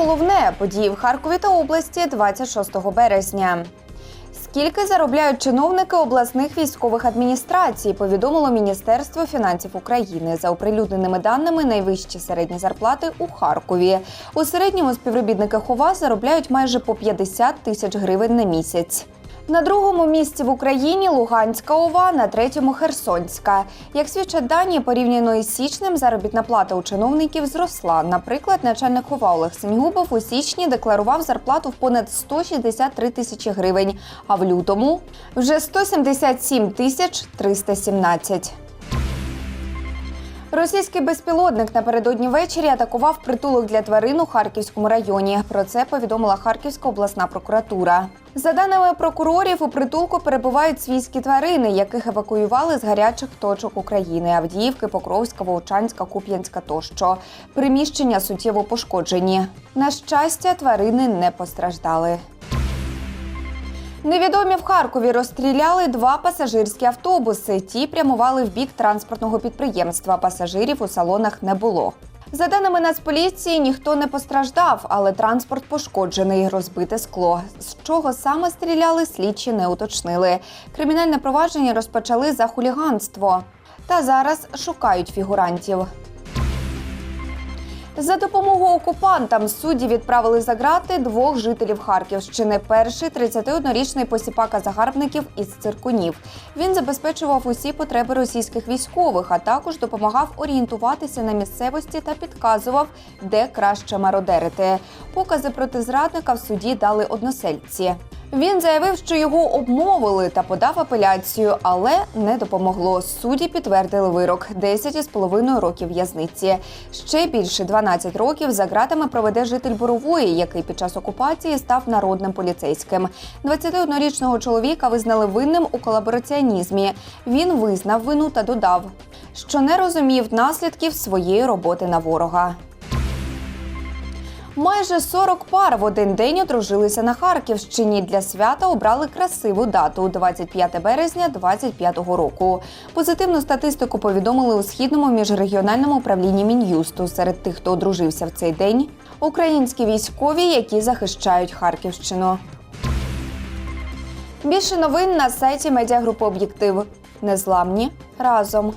головне події в Харкові та області 26 березня. Скільки заробляють чиновники обласних військових адміністрацій, повідомило Міністерство фінансів України. За оприлюдненими даними, найвищі середні зарплати у Харкові. У середньому співробітники ХОВА заробляють майже по 50 тисяч гривень на місяць. На другому місці в Україні Луганська ОВА, на третьому Херсонська. Як свідчать дані, порівняно із січнем заробітна плата у чиновників зросла. Наприклад, начальник ОВА Олег Сеньгубов у січні декларував зарплату в понад 163 тисячі гривень, а в лютому вже 177 тисяч 317. Російський безпілотник напередодні ввечері атакував притулок для тварин у Харківському районі. Про це повідомила Харківська обласна прокуратура. За даними прокурорів, у притулку перебувають свійські тварини, яких евакуювали з гарячих точок України Авдіївки, Покровська, Вовчанська, Куп'янська тощо. Приміщення суттєво пошкоджені. На щастя, тварини не постраждали. Невідомі в Харкові розстріляли два пасажирські автобуси. Ті прямували в бік транспортного підприємства. Пасажирів у салонах не було. За даними Нацполіції, ніхто не постраждав, але транспорт пошкоджений, розбите скло. З чого саме стріляли, слідчі не уточнили. Кримінальне провадження розпочали за хуліганство. Та зараз шукають фігурантів. За допомогою окупантам судді відправили за грати двох жителів Харківщини. Перший 31-річний посіпака загарбників із циркунів. Він забезпечував усі потреби російських військових, а також допомагав орієнтуватися на місцевості та підказував, де краще мародерити. Покази проти зрадника в суді дали односельці. Він заявив, що його обмовили та подав апеляцію, але не допомогло. Судді підтвердили вирок 10,5 років в'язниці. Ще більше 12 років за ґратами проведе житель Борової, який під час окупації став народним поліцейським. 21-річного чоловіка визнали винним у колабораціонізмі. Він визнав вину та додав, що не розумів наслідків своєї роботи на ворога. Майже 40 пар в один день одружилися на Харківщині. Для свята обрали красиву дату 25 березня 25-го року. Позитивну статистику повідомили у східному міжрегіональному управлінні мін'юсту. Серед тих, хто одружився в цей день, українські військові, які захищають Харківщину. Більше новин на сайті медіагрупи Об'єктив. Незламні разом.